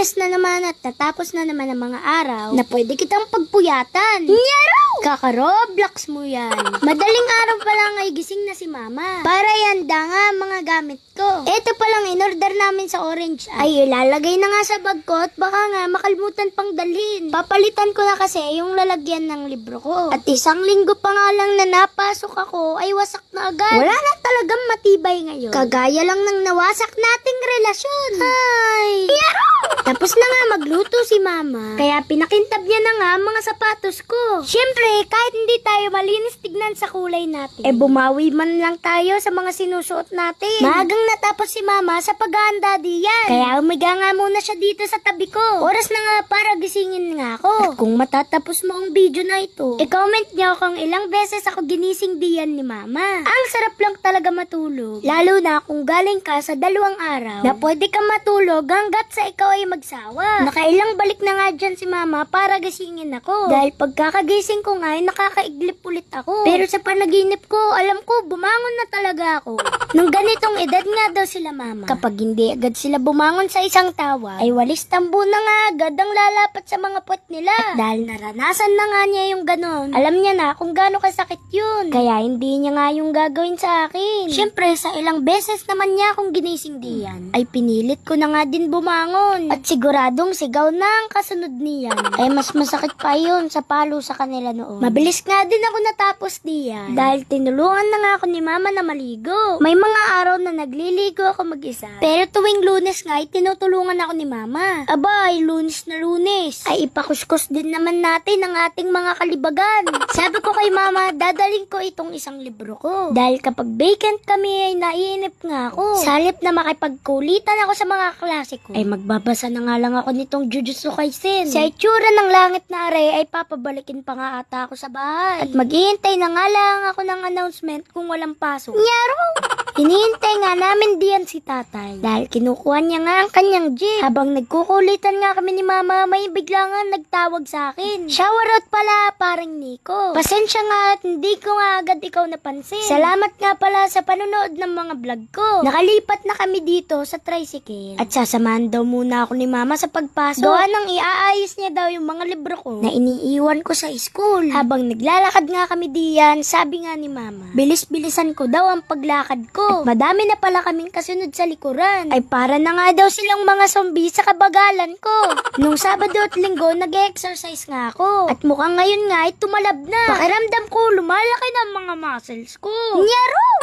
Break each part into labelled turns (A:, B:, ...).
A: Lunes na naman at tatapos na naman ang mga araw na pwede kitang pagpuyatan. Nyaro! Kaka-Roblox mo yan. Madaling araw pa lang ay gising na si mama. Para yanda nga mga gamit ko. Ito pa lang in-order namin sa Orange app. Ay ilalagay na nga sa bag ko at baka nga makalimutan pang dalhin. Papalitan ko na kasi yung lalagyan ng libro ko. At isang linggo pa nga lang na napasok ako ay wasak na agad. Wala na talagang matibay ngayon. Kagaya lang ng nawasak nating relasyon. Hi! Tapos na nga magluto si mama. Kaya pinakintab niya na nga mga sapatos ko. Siyempre, kahit hindi tayo malinis tignan sa kulay natin. Eh bumawi man lang tayo sa mga sinusuot natin. Maagang natapos si mama sa paghahanda diyan. Kaya umiga nga muna siya dito sa tabi ko. Oras na nga para gisingin nga ako. At kung matatapos mo ang video na ito, i-comment niyo kung ilang beses ako ginising diyan ni mama. Ang sarap lang talaga matulog. Lalo na kung galing ka sa dalawang araw na pwede ka matulog hanggat sa ikaw ay magsawa. Nakailang balik na nga dyan si mama para gisingin ako. Dahil pagkakagising ko nga ay nakakaiglip ulit ako. Pero sa panaginip ko, alam ko bumangon na talaga ako. Nung ganitong edad nga daw sila mama. Kapag hindi agad sila bumangon sa isang tawa, ay walis tambo na nga agad ang lalapat sa mga puwet nila. At dahil naranasan na nga niya yung ganon, alam niya na kung gaano kasakit yun. Kaya hindi niya nga yung gagawin sa akin. Siyempre, sa ilang beses naman niya akong ginising diyan, ay pinilit ko na nga din bumangon. At siguradong sigaw na ang kasunod niyan. Ay mas masakit pa yun sa palo sa kanila noon. Mabilis nga din ako natapos diyan. Dahil tinulungan na nga ako ni mama na maligo. May mga araw na nagliligo ako mag-isa. Pero tuwing lunes nga ay tinutulungan ako ni mama. Aba, ay lunes na lunes. Ay ipakuskus din naman natin ang ating mga kalibagan. Sabi ko kay mama, dadaling ko itong isang libro ko. Dahil kapag vacant kami ay naiinip nga ako. Sa halip na makipagkulitan ako sa mga klase ko, ay magbabasa na nga lang ako nitong Jujutsu Kaisen. Sa itsura ng langit na are ay papabalikin pa nga ata ako sa bahay. At maghihintay na nga lang ako ng announcement kung walang pasok. Nyaro! Hinihintay nga namin diyan si tatay. Dahil kinukuha niya nga ang kanyang jeep. Habang nagkukulitan nga kami ni mama, may bigla nga nagtawag sa akin. Shower out pala, paring Nico. Pasensya nga at hindi ko nga agad ikaw napansin. Salamat nga pala sa panonood ng mga vlog ko. Nakalipat na kami dito sa tricycle. At sasamahan daw muna ako ni mama sa pagpasok. Gawa nang iaayos niya daw yung mga libro ko na iniiwan ko sa school. Habang naglalakad nga kami diyan, sabi nga ni mama, bilis-bilisan ko daw ang paglakad ko. At madami na pala kaming kasunod sa likuran. Ay para na nga daw silang mga zombie sa kabagalan ko. Nung Sabado at Linggo, nag-exercise nga ako. At mukhang ngayon nga ay tumalab na. Pakiramdam ko, lumalaki na ang mga muscles ko. Nyaro!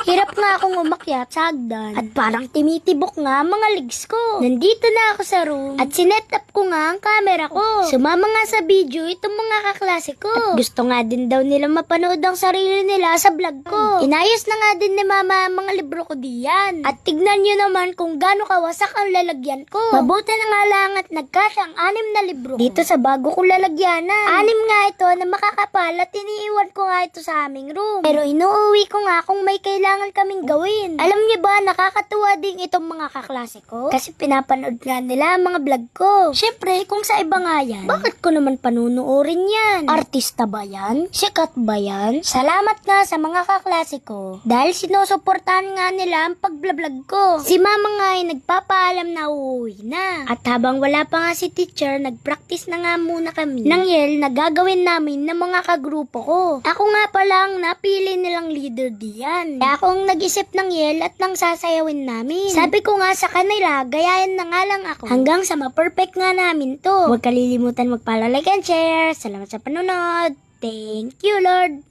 A: Hirap nga akong umakyat sa hagdan at parang timitibok nga mga legs ko. Nandito na ako sa room at sinet up ko nga ang camera ko. Sumama nga sa video itong mga kaklase ko. At gusto nga din daw nila mapanood ang sarili nila sa vlog ko. Inayos na nga din ni mama ang mga libro ko diyan. At tignan nyo naman kung gaano kawasak ang lalagyan ko. Mabuti na nga lang at nagkasya ang anim na libro ko. Dito sa bago kong lalagyanan. Anim nga ito na makakapal at iniiwan ko nga ito sa aming room. Pero inuuwi ko nga kung may kailangan kaming gawin. Alam niyo ba, nakakatuwa din itong mga kaklase ko. Kasi pinapanood nga nila ang mga vlog ko. Siyempre, kung sa iba nga yan, bakit ko naman panunuorin yan? Artista ba yan? Sikat ba yan? Salamat nga sa mga kaklase ko. Dahil sinusuportahan nga nila ang pagblablag ko. Si mama nga ay nagpapaalam na uuwi na. At habang wala pa nga si teacher, nagpractice na nga muna kami ng yel na gagawin namin ng mga kagrupo ko. Ako nga pala ang napili nilang leader diyan. Kaya akong nag-isip ng yel at nang sasayawin namin. Sabi ko nga sa kanila, gayahin na nga lang ako. Hanggang sa ma-perfect nga namin to. Huwag kalilimutan magpala like and share. Salamat sa panonood. Thank you, Lord.